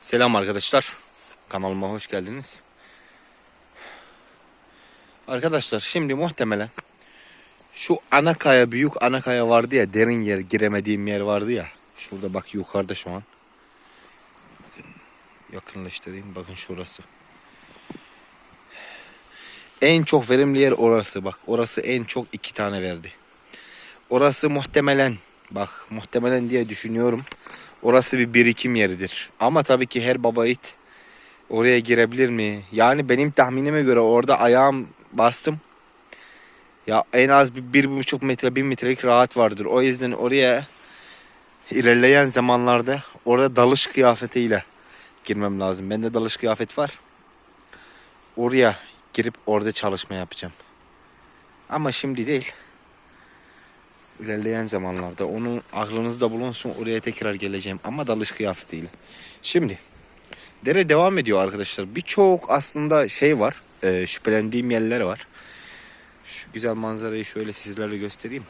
Selam arkadaşlar. Kanalıma hoş geldiniz. Arkadaşlar şimdi muhtemelen şu ana kaya büyük ana kaya vardı ya derin yer giremediğim yer vardı ya. Şurada bak yukarıda şu an. Yakınlaştırayım bakın şurası. En çok verimli yer orası bak. Orası en çok iki tane verdi. Orası muhtemelen bak muhtemelen diye düşünüyorum. Orası bir birikim yeridir. Ama tabii ki her baba it oraya girebilir mi? Yani benim tahminime göre orada ayağım bastım. Ya en az bir, bir buçuk metre bir metrelik rahat vardır. O yüzden oraya ilerleyen zamanlarda orada dalış kıyafetiyle girmem lazım. Bende dalış kıyafet var. Oraya girip orada çalışma yapacağım. Ama şimdi değil. İlerleyen zamanlarda onu aklınızda bulunsun oraya tekrar geleceğim ama dalış kıyafetiyle. Şimdi dere devam ediyor arkadaşlar. Birçok aslında şey var. e, şüphelendiğim yerler var. Şu güzel manzarayı şöyle sizlere göstereyim.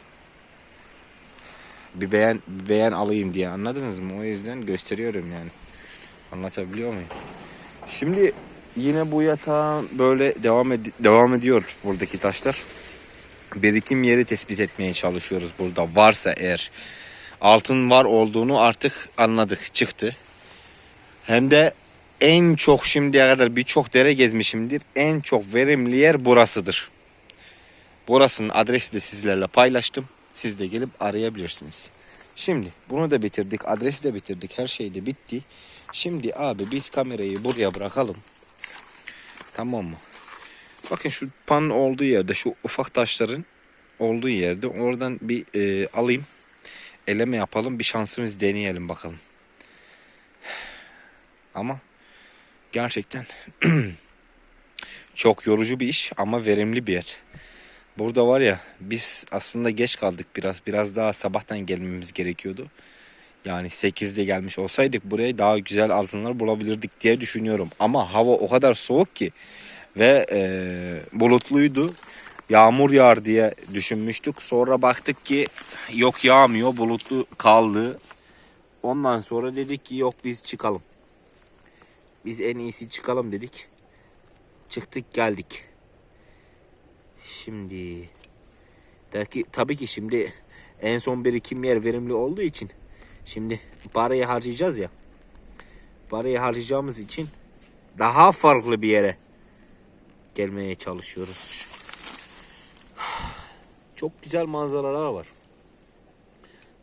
Bir beğen, bir beğen alayım diye anladınız mı? O yüzden gösteriyorum yani. Anlatabiliyor muyum? Şimdi yine bu yatağın böyle devam ed- devam ediyor buradaki taşlar birikim yeri tespit etmeye çalışıyoruz burada. Varsa eğer altın var olduğunu artık anladık çıktı. Hem de en çok şimdiye kadar birçok dere gezmişimdir. En çok verimli yer burasıdır. Burasının adresi de sizlerle paylaştım. Siz de gelip arayabilirsiniz. Şimdi bunu da bitirdik. Adresi de bitirdik. Her şey de bitti. Şimdi abi biz kamerayı buraya bırakalım. Tamam mı? Bakın şu pan olduğu yerde şu ufak taşların olduğu yerde oradan bir e, alayım. Eleme yapalım bir şansımız deneyelim bakalım. Ama gerçekten çok yorucu bir iş ama verimli bir yer. Burada var ya biz aslında geç kaldık biraz. Biraz daha sabahtan gelmemiz gerekiyordu. Yani 8'de gelmiş olsaydık buraya daha güzel altınlar bulabilirdik diye düşünüyorum. Ama hava o kadar soğuk ki ve e, bulutluydu. Yağmur yağar diye düşünmüştük. Sonra baktık ki yok yağmıyor bulutlu kaldı. Ondan sonra dedik ki yok biz çıkalım. Biz en iyisi çıkalım dedik. Çıktık geldik. Şimdi tabii, tabii ki şimdi en son birikim yer verimli olduğu için şimdi parayı harcayacağız ya. Parayı harcayacağımız için daha farklı bir yere gelmeye çalışıyoruz. Çok güzel manzaralar var.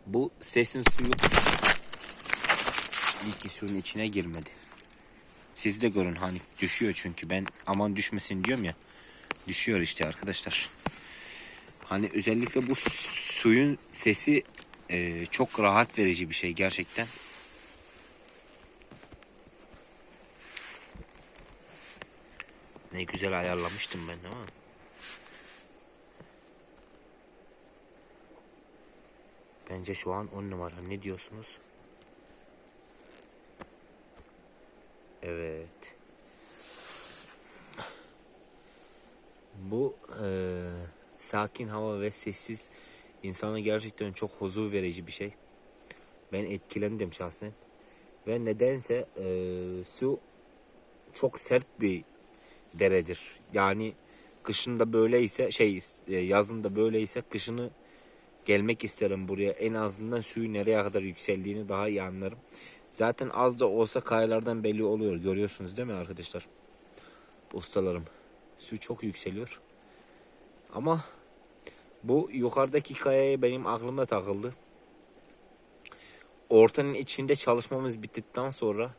Bu sesin suyu iyi ki suyun içine girmedi. Siz de görün hani düşüyor çünkü ben aman düşmesin diyorum ya. Düşüyor işte arkadaşlar. Hani özellikle bu suyun sesi e, çok rahat verici bir şey gerçekten. Ne güzel ayarlamıştım ben ama. Bence şu an 10 numara. Ne diyorsunuz? Evet. Bu eee, sakin hava ve sessiz insana gerçekten çok huzur verici bir şey. Ben etkilendim şahsen. Ve nedense eee, su çok sert bir deredir. Yani kışında böyleyse şey e, yazında böyleyse kışını gelmek isterim buraya. En azından suyun nereye kadar yükseldiğini daha iyi anlarım. Zaten az da olsa kayalardan belli oluyor. Görüyorsunuz değil mi arkadaşlar? Ustalarım. Su çok yükseliyor. Ama bu yukarıdaki kayaya benim aklımda takıldı. Ortanın içinde çalışmamız bittikten sonra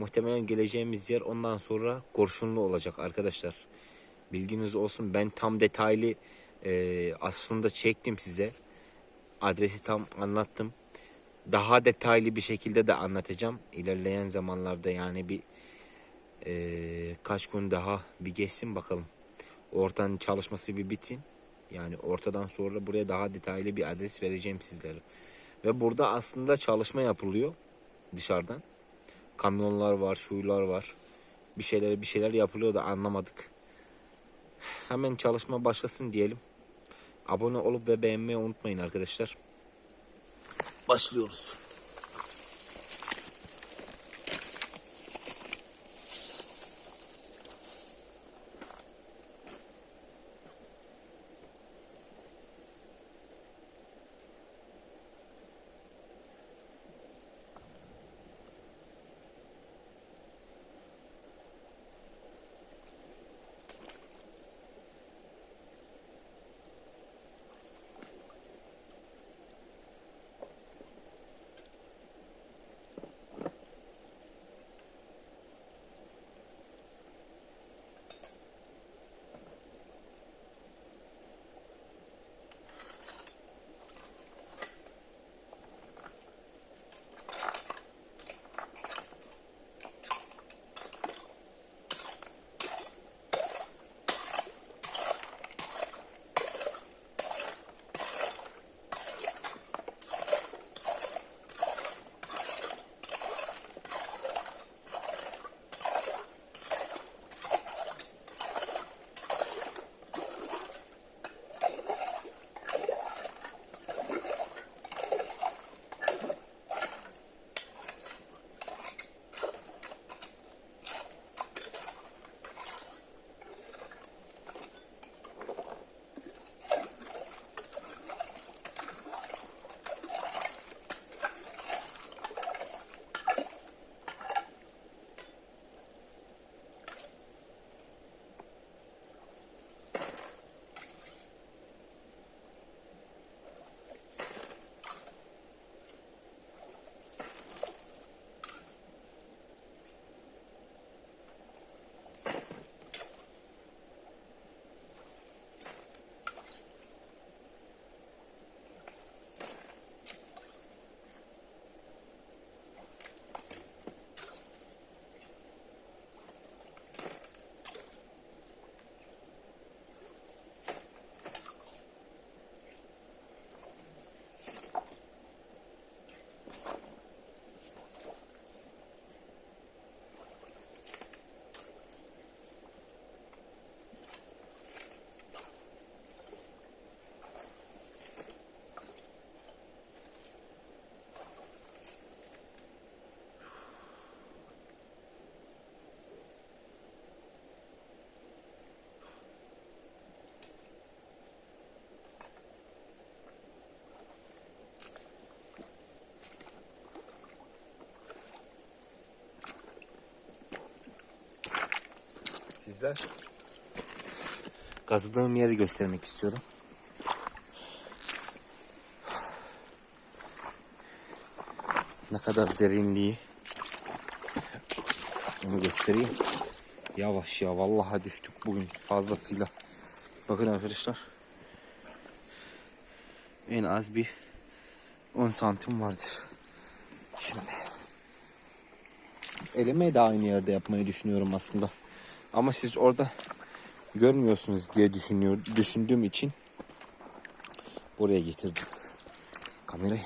muhtemelen geleceğimiz yer ondan sonra kurşunlu olacak arkadaşlar. Bilginiz olsun ben tam detaylı e, aslında çektim size. Adresi tam anlattım. Daha detaylı bir şekilde de anlatacağım. İlerleyen zamanlarda yani bir e, kaç gün daha bir geçsin bakalım. Ortanın çalışması bir bitsin. Yani ortadan sonra buraya daha detaylı bir adres vereceğim sizlere. Ve burada aslında çalışma yapılıyor dışarıdan kamyonlar var, şuylar var. Bir şeyler bir şeyler yapılıyor da anlamadık. Hemen çalışma başlasın diyelim. Abone olup ve beğenmeyi unutmayın arkadaşlar. Başlıyoruz. Sizler. Kazıdığım yeri göstermek istiyorum. Ne kadar derinliği onu göstereyim. Yavaş ya vallahi düştük bugün fazlasıyla. Bakın arkadaşlar. En az bir 10 santim vardır. Şimdi eleme de aynı yerde yapmayı düşünüyorum aslında. Ama siz orada görmüyorsunuz diye düşünüyor, düşündüğüm için buraya getirdim kamerayı.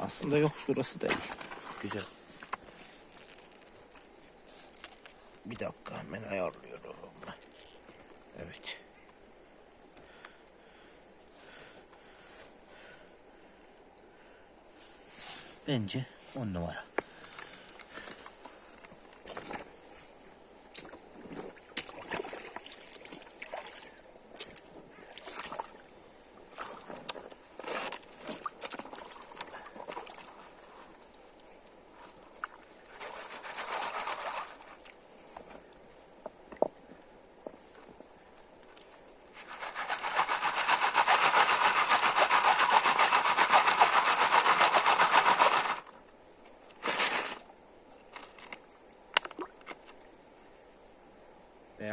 Aslında yok şurası değil. Güzel. Bir dakika hemen ayarlıyorum. Evet. Bence on numara.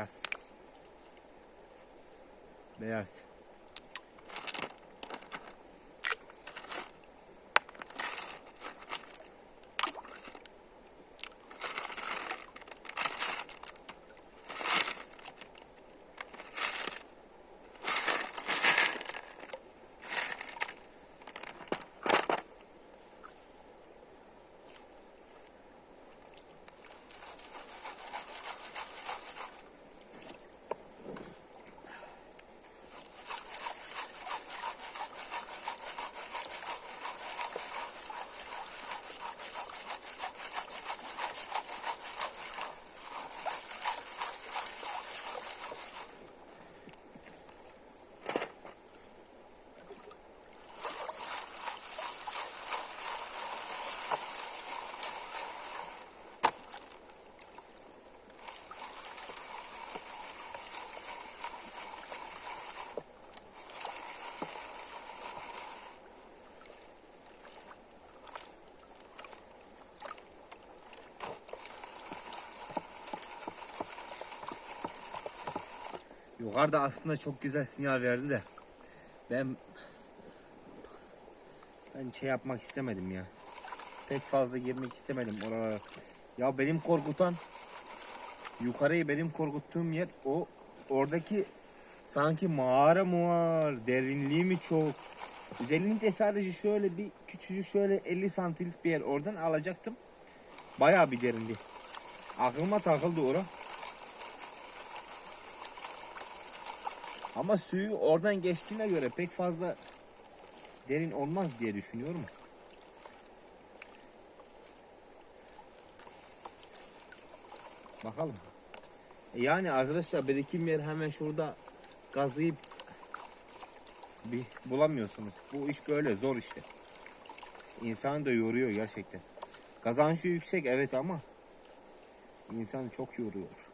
gracias. Yukarıda aslında çok güzel sinyal verdi de ben ben şey yapmak istemedim ya. Pek fazla girmek istemedim oralara. Ya benim korkutan yukarıyı benim korkuttuğum yer o oradaki sanki mağara mı var, derinliği mi çok. Özellikle sadece şöyle bir küçücük şöyle 50 santimlik bir yer oradan alacaktım. Bayağı bir derindi. Aklıma takıldı ora. Ama suyu oradan geçtiğine göre pek fazla derin olmaz diye düşünüyorum. Bakalım. E Yani arkadaşlar birikim yer hemen şurada gazlayıp bir bulamıyorsunuz. Bu iş böyle zor işte. İnsanı da yoruyor gerçekten. Kazançı yüksek evet ama insan çok yoruyor.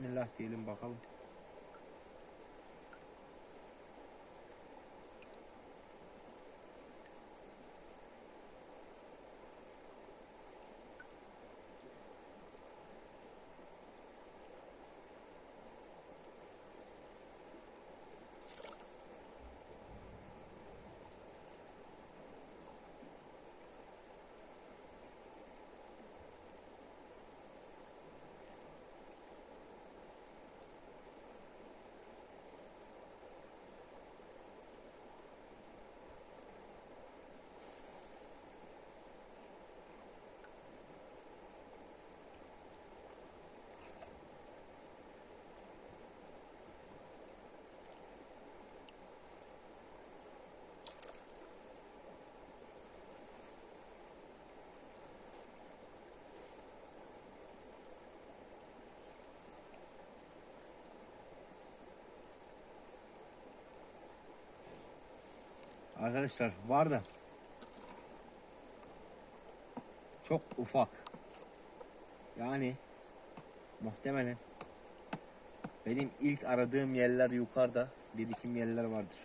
Bismillah diyelim bakalım. Arkadaşlar var da çok ufak. Yani muhtemelen benim ilk aradığım yerler yukarıda. Birikim yerler vardır.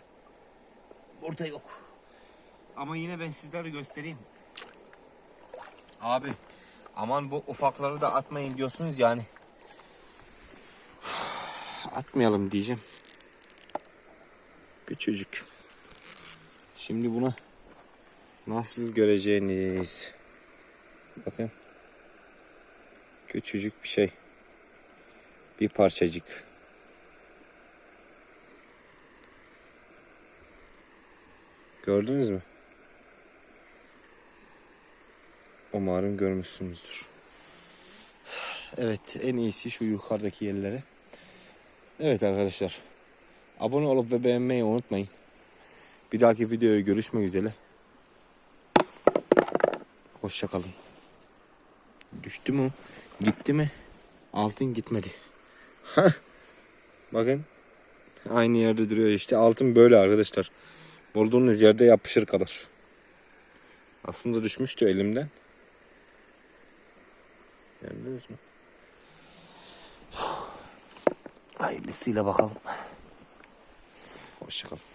Burada yok. Ama yine ben sizlere göstereyim. Abi aman bu ufakları da atmayın diyorsunuz yani. Atmayalım diyeceğim. Küçücük. Şimdi bunu nasıl göreceğiniz. Bakın. Küçücük bir şey. Bir parçacık. Gördünüz mü? Umarım görmüşsünüzdür. Evet en iyisi şu yukarıdaki yerlere. Evet arkadaşlar. Abone olup ve beğenmeyi unutmayın. Bir dahaki videoya görüşmek üzere. Hoşçakalın. Düştü mü? Gitti mi? Altın gitmedi. Bakın. Aynı yerde duruyor işte. Altın böyle arkadaşlar. Bulduğunuz yerde yapışır kalır. Aslında düşmüştü elimden. Gördünüz mü? Hayırlısıyla bakalım. Hoşçakalın.